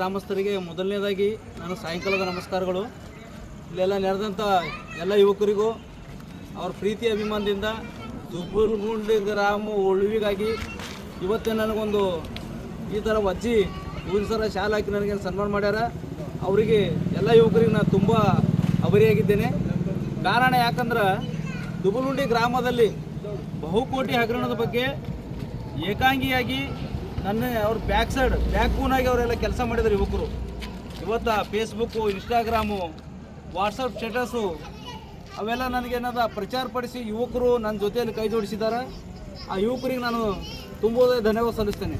ಗ್ರಾಮಸ್ಥರಿಗೆ ಮೊದಲನೇದಾಗಿ ನಾನು ಸಾಯಂಕಾಲದ ನಮಸ್ಕಾರಗಳು. ಇಲ್ಲೆಲ್ಲ ನೆರೆದಂಥ ಎಲ್ಲ ಯುವಕರಿಗೂ ಅವ್ರ ಪ್ರೀತಿ ಅಭಿಮಾನದಿಂದ ದುಬ್ಬುರುಗುಂಡಿ ಗ್ರಾಮ ಉಳಿವಿಗಾಗಿ ಇವತ್ತೇ ನನಗೊಂದು ಈ ಥರ ಅಜ್ಜಿ ಊರಿನ ಸರ ಶಾಲೆ ಹಾಕಿ ನನಗೆ ಸನ್ಮಾನ ಮಾಡ್ಯಾರ. ಅವರಿಗೆ ಎಲ್ಲ ಯುವಕರಿಗೆ ನಾನು ತುಂಬ ಅವರಿಯಾಗಿದ್ದೇನೆ. ಕಾರಣ ಯಾಕಂದ್ರೆ ದುಬ್ಬರ್ಗುಂಡಿ ಗ್ರಾಮದಲ್ಲಿ ಬಹುಕೋಟಿ ಹಗರಣದ ಬಗ್ಗೆ ಏಕಾಂಗಿಯಾಗಿ ನನ್ನ ಅವ್ರ ಬ್ಯಾಕ್ ಸೈಡ್ ಬ್ಯಾಕ್ ಆಗಿ ಅವರೆಲ್ಲ ಕೆಲಸ ಮಾಡಿದ್ರು ಯುವಕರು. ಇವತ್ತು ಫೇಸ್ಬುಕ್ಕು ಇನ್ಸ್ಟಾಗ್ರಾಮು ವಾಟ್ಸಪ್ ಸ್ಟೇಟಸು ಅವೆಲ್ಲ ನನಗೇನದ ಪ್ರಚಾರ ಪಡಿಸಿ ಯುವಕರು ನನ್ನ ಜೊತೆಯಲ್ಲಿ ಕೈ ಜೋಡಿಸಿದ್ದಾರೆ. ಆ ಯುವಕರಿಗೆ ನಾನು ತುಂಬೋದೇ ಧನ್ಯವಾದ ಸಲ್ಲಿಸ್ತೇನೆ.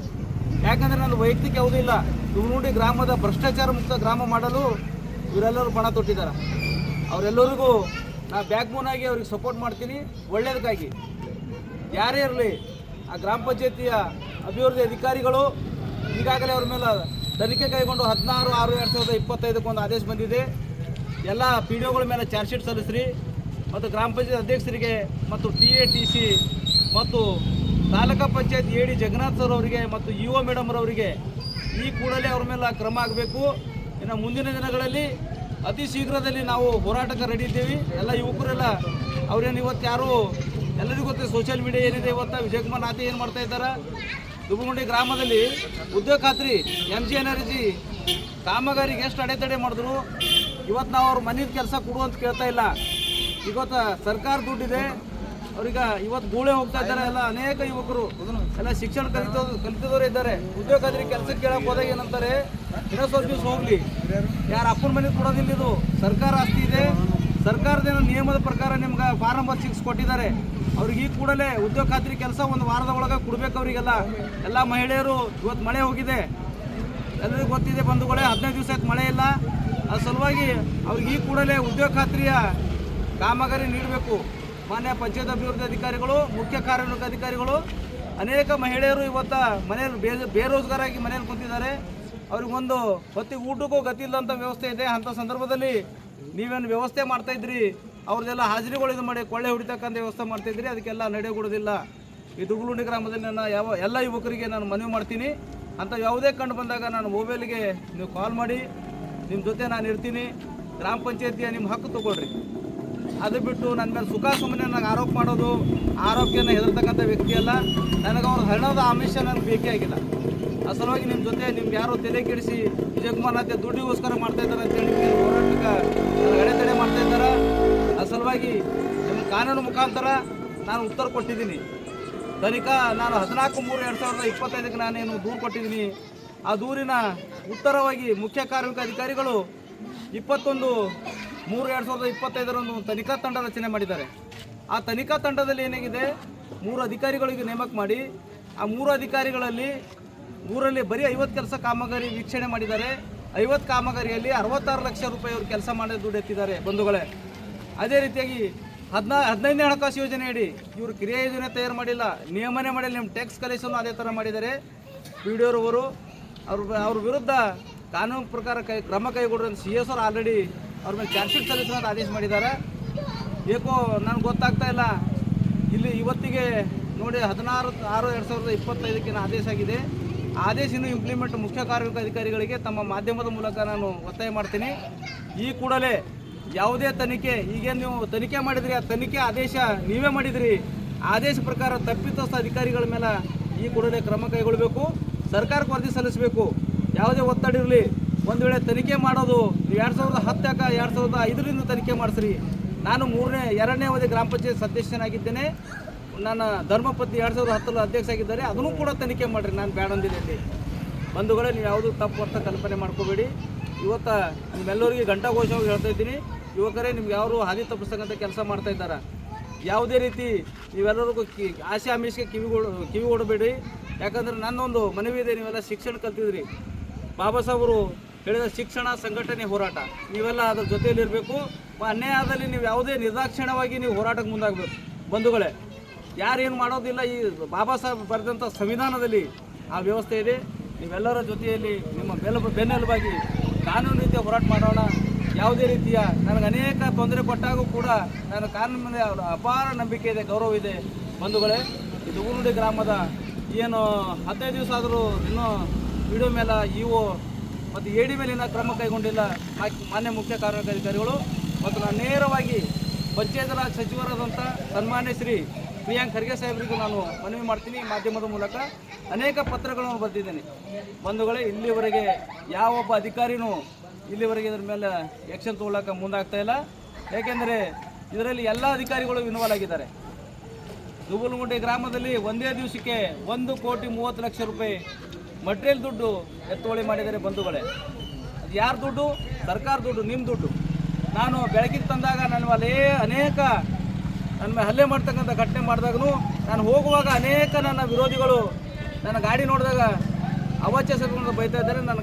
ಯಾಕಂದರೆ ನಾನು ವೈಯಕ್ತಿಕ ಯಾವುದೂ ಇಲ್ಲ. ದುರ್ನುಡಿ ಗ್ರಾಮದ ಭ್ರಷ್ಟಾಚಾರ ಮುಕ್ತ ಗ್ರಾಮ ಮಾಡಲು ಇವರೆಲ್ಲರೂ ಪಣ ತೊಟ್ಟಿದ್ದಾರೆ. ಅವರೆಲ್ಲರಿಗೂ ನಾ ಬ್ಯಾಕ್ ಆಗಿ ಅವ್ರಿಗೆ ಸಪೋರ್ಟ್ ಮಾಡ್ತೀನಿ. ಒಳ್ಳೆಯದಕ್ಕಾಗಿ ಯಾರೇ ಇರಲಿ, ಆ ಗ್ರಾಮ ಪಂಚಾಯತಿಯ ಅಭಿವೃದ್ಧಿ ಅಧಿಕಾರಿಗಳು ಈಗಾಗಲೇ ಅವ್ರ ಮೇಲೆ ತನಿಖೆ ಕೈಗೊಂಡು ಹದಿನಾರು, ಆರು ಎರಡು ಸಾವಿರದ ಇಪ್ಪತ್ತೈದಕ್ಕೆ ಒಂದು ಆದೇಶ ಬಂದಿದೆ. ಎಲ್ಲ ಪಿ ಡಿ ಒಗಳ ಮೇಲೆ ಚಾರ್ಜ್ ಶೀಟ್ ಸಲ್ಲಿಸ್ರಿ. ಮತ್ತು ಗ್ರಾಮ ಪಂಚಾಯತ್ ಅಧ್ಯಕ್ಷರಿಗೆ ಮತ್ತು ಟಿ ಎ ಟಿ ಸಿ ಮತ್ತು taluka panchayat A D Jagannath sir ಅವರಿಗೆ ಮತ್ತು ಇ ಒ ಮೇಡಮ್ ಅವರಿಗೆ ಈ ಕೂಡಲೇ ಅವ್ರ ಮೇಲೆ ಕ್ರಮ ಆಗಬೇಕು. ಇನ್ನು ಮುಂದಿನ ದಿನಗಳಲ್ಲಿ ಅತಿ ಶೀಘ್ರದಲ್ಲಿ ನಾವು ಹೋರಾಟಕ್ಕೆ ರೆಡಿ ಇದ್ದೀವಿ. ಎಲ್ಲ ಯುವಕರೆಲ್ಲ, ಅವ್ರೇನು ಇವತ್ತು ಯಾರು, ಎಲ್ಲರಿಗೂ ಗೊತ್ತಿದೆ ಸೋಷಿಯಲ್ ಮೀಡಿಯಾ ಏನಿದೆ ಇವತ್ತು. ವಿಜಯಕುಮಾರ್ ನಾಥಿ ಏನು ಮಾಡ್ತಾ ಇದ್ದಾರೆ? ದುಬಗುಂಡಿ ಗ್ರಾಮದಲ್ಲಿ ಉದ್ಯೋಗ ಖಾತ್ರಿ ಎಂ ಜಿ ಎನರ್ಜಿ ಕಾಮಗಾರಿಗೆ ಎಷ್ಟು ಅಡೆತಡೆ ಮಾಡಿದ್ರು? ಇವತ್ತು ನಾವು ಅವ್ರ ಮನೆಯ ಕೆಲಸ ಕೊಡು ಅಂತ ಕೇಳ್ತಾ ಇಲ್ಲ. ಇವತ್ತು ಸರ್ಕಾರ ದುಡ್ಡಿದೆ. ಅವ್ರಿಗೆ ಇವತ್ತು ಗೂಳೆ ಹೋಗ್ತಾ ಇದ್ದಾರೆ. ಎಲ್ಲ ಅನೇಕ ಯುವಕರು, ಎಲ್ಲ ಶಿಕ್ಷಣ ಕಲಿತ, ಕಲಿತದವರು ಇದ್ದಾರೆ. ಉದ್ಯೋಗ ಖಾತ್ರಿ ಕೆಲಸಕ್ಕೆ ಕೇಳಕ್ಕೆ ಹೋದಾಗ ಏನಂತಾರೆ ಇನ್ನೊಂದು ದಿವಸ ಹೋಗ್ಲಿ. ಯಾರು ಅಪ್ಪನ ಮನೆ ಕೊಡೋದಿಲ್ಲ ಇದು. ಸರ್ಕಾರ ಆಸ್ತಿ ಇದೆ. ಸರ್ಕಾರದ ನಿಯಮದ ಪ್ರಕಾರ ನಿಮ್ಗೆ ನಂಬರ್ ಸಿಕ್ಸ್ ಕೊಟ್ಟಿದ್ದಾರೆ. ಅವ್ರಿಗೆ ಈ ಕೂಡಲೇ ಉದ್ಯೋಗ ಖಾತ್ರಿ ಕೆಲಸ ಒಂದು ವಾರದ ಒಳಗೆ ಕೊಡಬೇಕು ಅವರಿಗೆಲ್ಲ. ಎಲ್ಲ ಮಹಿಳೆಯರು ಇವತ್ತು ಮಳೆ ಹೋಗಿದೆ. ಎಲ್ಲರಿಗೂ ಗೊತ್ತಿದೆ ಬಂಧುಗಳೇ, ಹದಿನೈದು ದಿವಸ ಆಯ್ತು ಮಳೆ ಇಲ್ಲ. ಅದ್ರ ಸಲುವಾಗಿ ಅವ್ರಿಗೆ ಈ ಕೂಡಲೇ ಉದ್ಯೋಗ ಖಾತ್ರಿಯ ಕಾಮಗಾರಿ ನೀಡಬೇಕು. ಮಾನ್ಯ ಪಂಚಾಯತ್ ಅಭಿವೃದ್ಧಿ ಅಧಿಕಾರಿಗಳು, ಮುಖ್ಯ ಕಾರ್ಯನಿರ್ವಾಹಕ ಅಧಿಕಾರಿಗಳು, ಅನೇಕ ಮಹಿಳೆಯರು ಇವತ್ತು ಮನೆಯಲ್ಲಿ ಬೇ, ಬೇರೋಜ್ಗಾರಾಗಿ ಮನೆಯಲ್ಲಿ ಕುಂತಿದ್ದಾರೆ. ಅವ್ರಿಗೊಂದು ಹೊತ್ತಿಗೆ ಊಟಕ್ಕೂ ಗತಿ ಇಲ್ಲಂಥ ವ್ಯವಸ್ಥೆ ಇದೆ. ಅಂಥ ಸಂದರ್ಭದಲ್ಲಿ ನೀವೇನು ವ್ಯವಸ್ಥೆ ಮಾಡ್ತಾ ಇದ್ರಿ ಅವ್ರದ್ದೆಲ್ಲ ಹಾಜರಿಗಳು ಇದು ಮಾಡಿ ಕೊಳ್ಳೆ ಹೊಡಿತಕ್ಕಂಥ ವ್ಯವಸ್ಥೆ ಮಾಡ್ತಾ ಇದ್ರಿ ಅದಕ್ಕೆಲ್ಲ ನಡೆಗೊಡೋದಿಲ್ಲ. ಈ ದುಗುಲುಂಡಿ ಗ್ರಾಮದಲ್ಲಿ ನಾನು ಯಾವ, ಎಲ್ಲ ಯುವಕರಿಗೆ ನಾನು ಮನವಿ ಮಾಡ್ತೀನಿ. ಅಂತ ಯಾವುದೇ ಕಂಡು ಬಂದಾಗ ನಾನು ಮೊಬೈಲ್ಗೆ ನೀವು ಕಾಲ್ ಮಾಡಿ, ನಿಮ್ಮ ಜೊತೆ ನಾನು ಇರ್ತೀನಿ. ಗ್ರಾಮ ಪಂಚಾಯತಿಯ ನಿಮ್ಮ ಹಕ್ಕು ತಗೊಳ್ರಿ. ಅದು ಬಿಟ್ಟು ನನ್ನ ಮೇಲೆ ಸುಖ ಸುಮ್ಮನೆ ನನಗೆ ಆರೋಪ ಮಾಡೋದು ಆರೋಗ್ಯನ ಹೆದರ್ತಕ್ಕಂಥ ವ್ಯಕ್ತಿ ಅಲ್ಲ ನನಗೆ ಅವ್ರ ಹಣದ ಆಮಿಷ ನನಗೆ ಬೇಕೇ ಆಗಿಲ್ಲ. ಅಸಲವಾಗಿ ನಿಮ್ಮ ಜೊತೆ ನಿಮ್ಗೆ ಯಾರೋ ತಲೆ ಕೆಡಿಸಿ ವಿಜಯಕುಮಾರ್ ಅಂತ ದುಡ್ಡಿಗೋಸ್ಕರ ಮಾಡ್ತಾ ಇದ್ದಾರೆ ಅಂತ ಹೇಳಿ ಹೋರಾಟಕ್ಕೆ ಎಡೆತಡೆ ಮಾಡ್ತಾ ಇದ್ದಾರೆ? ಅಸಲವಾಗಿ ಸಲುವಾಗಿ ನಿಮ್ಮ ಕಾನೂನು ಮುಖಾಂತರ ನಾನು ಉತ್ತರ ಕೊಟ್ಟಿದ್ದೀನಿ. ತನಿಖಾ ನಾನು ಹದಿನಾಲ್ಕು ಮೂರು ಎರಡು ಸಾವಿರದ ಇಪ್ಪತ್ತೈದಕ್ಕೆ ನಾನೇನು ದೂರು ಕೊಟ್ಟಿದ್ದೀನಿ. ಆ ದೂರಿನ ಉತ್ತರವಾಗಿ ಮುಖ್ಯ ಕಾರ್ಮಿಕ ಅಧಿಕಾರಿಗಳು ಇಪ್ಪತ್ತೊಂದು ಮೂರು ಎರಡು ಸಾವಿರದ ಇಪ್ಪತ್ತೈದರಂದು ತನಿಖಾ ತಂಡ ರಚನೆ ಮಾಡಿದ್ದಾರೆ. ಆ ತನಿಖಾ ತಂಡದಲ್ಲಿ ಏನಾಗಿದೆ ಮೂರು ಅಧಿಕಾರಿಗಳಿಗೆ ನೇಮಕ ಮಾಡಿ, ಆ ಮೂರು ಅಧಿಕಾರಿಗಳಲ್ಲಿ ಊರಲ್ಲಿ ಬರೀ ಐವತ್ತು ಕೆಲಸ ಕಾಮಗಾರಿ ವೀಕ್ಷಣೆ ಮಾಡಿದ್ದಾರೆ. ಐವತ್ತು ಕಾಮಗಾರಿಯಲ್ಲಿ ಅರವತ್ತಾರು ಲಕ್ಷ ರೂಪಾಯಿ ಅವರು ಕೆಲಸ ಮಾಡಿದ ದುಡ್ಡು ಎತ್ತಿದ್ದಾರೆ ಬಂಧುಗಳೇ. ಅದೇ ರೀತಿಯಾಗಿ ಹದಿನಾ, ಹದಿನೈದನೇ ಹಣಕಾಸು ಯೋಜನೆಯಡಿ ಇವರು ಕ್ರಿಯಾ ಯೋಜನೆ ತಯಾರು ಮಾಡಿಲ್ಲ, ನಿಯಮನೆ ಮಾಡಿಲ್ಲ ನಿಮ್ಮ ಟ್ಯಾಕ್ಸ್ ಕಲೆಕ್ಷನ್ ಅದೇ ಥರ ಮಾಡಿದ್ದಾರೆ. ಪಿ ಡಿ ಅವರು, ಅವ್ರ ಅವ್ರ ವಿರುದ್ಧ ಕಾನೂನು ಪ್ರಕಾರ ಕೈ, ಕ್ರಮ ಕೈಗೊಡ್ರಿ ಸಿ ಎಸ್ ಅವ್ರು ಆಲ್ರೆಡಿ ಅವ್ರ ಮೇಲೆ ಚಾರ್ಜ್ ಶೀಟ್ ಆದೇಶ ಮಾಡಿದ್ದಾರೆ. ಏಕೋ, ನನಗೆ ಗೊತ್ತಾಗ್ತಾ ಇಲ್ಲ. ಇಲ್ಲಿ ಇವತ್ತಿಗೆ ನೋಡಿ ಹದಿನಾರು, ಆರು ಎರಡು ಸಾವಿರದ ಇಪ್ಪತ್ತೈದಕ್ಕೆ ಆದೇಶ ಆಗಿದೆ. ಆದೇಶ ಇನ್ನು ಇಂಪ್ಲಿಮೆಂಟ್ ಮುಖ್ಯ ಕಾರ್ಮಿಕ ಅಧಿಕಾರಿಗಳಿಗೆ ತಮ್ಮ ಮಾಧ್ಯಮದ ಮೂಲಕ ನಾನು ಒತ್ತಾಯ ಮಾಡ್ತೀನಿ. ಈ ಕೂಡಲೇ ಯಾವುದೇ ತನಿಖೆ ಈಗೇನು ನೀವು ತನಿಖೆ ಮಾಡಿದ್ರಿ, ಆ ತನಿಖೆ ಆದೇಶ ನೀವೇ ಮಾಡಿದ್ರಿ. ಆದೇಶ ಪ್ರಕಾರ ತಪ್ಪಿತಸ್ಥ ಅಧಿಕಾರಿಗಳ ಮೇಲೆ ಈ ಕೂಡಲೇ ಕ್ರಮ ಕೈಗೊಳ್ಳಬೇಕು. ಸರ್ಕಾರಕ್ಕೆ ವರದಿ ಸಲ್ಲಿಸಬೇಕು. ಯಾವುದೇ ಒತ್ತಡ ಇರಲಿ. ಒಂದು ವೇಳೆ ತನಿಖೆ ಮಾಡೋದು, ಎರಡು ಸಾವಿರದ ಹತ್ತಕ್ಕ ಎರಡು ಸಾವಿರದ ಐದರಿಂದ ತನಿಖೆ ಮಾಡಿಸ್ರಿ. ನಾನು ಮೂರನೇ, ಎರಡನೇ ಅವಧಿ ಗ್ರಾಮ ಪಂಚಾಯತ್ ಸದಸ್ಯನಾಗಿದ್ದೇನೆ. ನನ್ನ ಧರ್ಮಪತಿ ಎರಡು ಸಾವಿರದ ಹತ್ತರಲ್ಲಿ ಅಧ್ಯಕ್ಷ ಆಗಿದ್ದಾರೆ ಅದನ್ನು ಕೂಡ ತನಿಖೆ ಮಾಡಿರಿ, ನಾನು ಇಲ್ಲಿ. ಬಂಧುಗಳೇ, ನೀವು ಯಾವುದು ತಪ್ಪು ಅಂತ ಕಲ್ಪನೆ ಮಾಡ್ಕೋಬೇಡಿ. ಇವತ್ತು ನಿಮ್ಮೆಲ್ಲರಿಗೆ ಘಂಟಾಘೋಷವಾಗಿ ಹೇಳ್ತಾ ಇದ್ದೀನಿ. ಯುವಕರೇ, ನಿಮ್ಗೆ ಯಾರು ಹಾದಿ ತಪ್ಪಿಸ್ತಕ್ಕಂಥ ಕೆಲಸ ಮಾಡ್ತಾ ಇದ್ದಾರೆ? ಯಾವುದೇ ರೀತಿ ನೀವೆಲ್ಲರಿಗೂ ಕಿ, ಆಸೆ ಆಮಿಷಕ್ಕೆ ಕಿವಿಗೊಡು ಕಿವಿ ಕೊಡಬೇಡಿ. ಯಾಕಂದ್ರೆ ನನ್ನೊಂದು ಮನವಿ ಇದೆ, ನೀವೆಲ್ಲ ಶಿಕ್ಷಣ ಕಲ್ತಿದ್ರಿ. ಬಾಬಾ ಸಾಹೇಬರು ಹೇಳಿದ ಶಿಕ್ಷಣ ಸಂಘಟನೆ ಹೋರಾಟ. ನೀವೆಲ್ಲ ಅದ್ರ ಜೊತೆಯಲ್ಲಿರಬೇಕು. ಅನ್ಯಾಯದಲ್ಲಿ ನೀವು ಯಾವುದೇ ನಿರ್ದಾಕ್ಷಿಣ್ಯವಾಗಿ ನೀವು ಹೋರಾಟಕ್ಕೆ ಮುಂದಾಗಬೇಕು. ಬಂಧುಗಳೇ, ಯಾರೇನು ಮಾಡೋದಿಲ್ಲ, ಈ ಬಾಬಾ ಸಾಹೇಬ್ ಬರೆದಂಥ ಸಂವಿಧಾನದಲ್ಲಿ ಆ ವ್ಯವಸ್ಥೆ ಇದೆ. ನೀವೆಲ್ಲರ ಜೊತೆಯಲ್ಲಿ ನಿಮ್ಮ ಬೆಲ್ಲ ಬೆನ್ನೆಲುಬಾಗಿ ಕಾನೂನು ರೀತಿಯ ಹೋರಾಟ ಮಾಡೋಣ. ಯಾವುದೇ ರೀತಿಯ ನನಗೆ ಅನೇಕ ತೊಂದರೆ ಕೊಟ್ಟಾಗೂ ಕೂಡ ನನ್ನ ಕಾನೂನು ಮೇಲೆ ಅಪಾರ ನಂಬಿಕೆ ಇದೆ, ಗೌರವ ಇದೆ. ಬಂಧುಗಳೇ, ಇದು ಊರುಡಿ ಗ್ರಾಮದ ಏನು ಹದಿನೈದು ದಿವಸ ಆದರೂ ಇನ್ನೂ ವಿಡಿಯೋ ಮೇಲೆ ಇಒ ಮತ್ತು ಎಡಿ ಮೇಲಿನ ಕ್ರಮ ಕೈಗೊಂಡಿಲ್ಲ ಮಾನ್ಯ ಮುಖ್ಯ ಕಾರ್ಯಕಾರಿಗಳು ಮತ್ತು ನಾನು ನೇರವಾಗಿ ಪಂಚಾಯತ್ ರಾಜ್ ಸಚಿವರಾದಂಥ ಸನ್ಮಾನ್ಯ ಶ್ರೀ ಪ್ರಿಯಾಂಕ್ ಖರ್ಗೆ ಸಾಹೇಬರಿಗೂ ನಾನು ಮನವಿ ಮಾಡ್ತೀನಿ. ಮಾಧ್ಯಮದ ಮೂಲಕ ಅನೇಕ ಪತ್ರಗಳನ್ನು ಬರೆದಿದ್ದೇನೆ. ಬಂಧುಗಳೇ, ಇಲ್ಲಿವರೆಗೆ ಯಾವೊಬ್ಬ ಅಧಿಕಾರಿನೂ ಇಲ್ಲಿವರೆಗೆ ಇದರ ಮೇಲೆ ಆ್ಯಕ್ಷನ್ ತಗೊಳ್ಳೋಕೆ ಮುಂದಾಗ್ತಾ ಇಲ್ಲ. ಏಕೆಂದರೆ ಇದರಲ್ಲಿ ಎಲ್ಲ ಅಧಿಕಾರಿಗಳು ಇನ್ವಾಲ್ವ್ ಆಗಿದ್ದಾರೆ. ದುಬುಲ್ಗುಂಡಿ ಗ್ರಾಮದಲ್ಲಿ ಒಂದೇ ದಿವಸಕ್ಕೆ ಒಂದು ಕೋಟಿ ಮೂವತ್ತು ಲಕ್ಷ ರೂಪಾಯಿ ಮಟೀರಿಯಲ್ ದುಡ್ಡು ಎತ್ತುವಳಿ ಮಾಡಿದರೆ ಬಂಧುಗಳೇ. ಅದು ಯಾರ ದುಡ್ಡು? ಸರ್ಕಾರ ದುಡ್ಡು ನಿಮ್ಮ ದುಡ್ಡು. ನಾನು ಬೆಳಕಿಗೆ ತಂದಾಗ ನನ್ನ ಅಲ್ಲೇ ಅನೇಕ ನನ್ನ ಹಲ್ಲೆ ಮಾಡ್ತಕ್ಕಂಥ ಘಟನೆ ಮಾಡಿದಾಗೂ ನಾನು ಹೋಗುವಾಗ ಅನೇಕ ನನ್ನ ವಿರೋಧಿಗಳು ನನ್ನ ಗಾಡಿ ನೋಡಿದಾಗ ಅವಾಚ್ಯ ಬೈತಾ ಇದ್ದಾರೆ. ನನ್ನ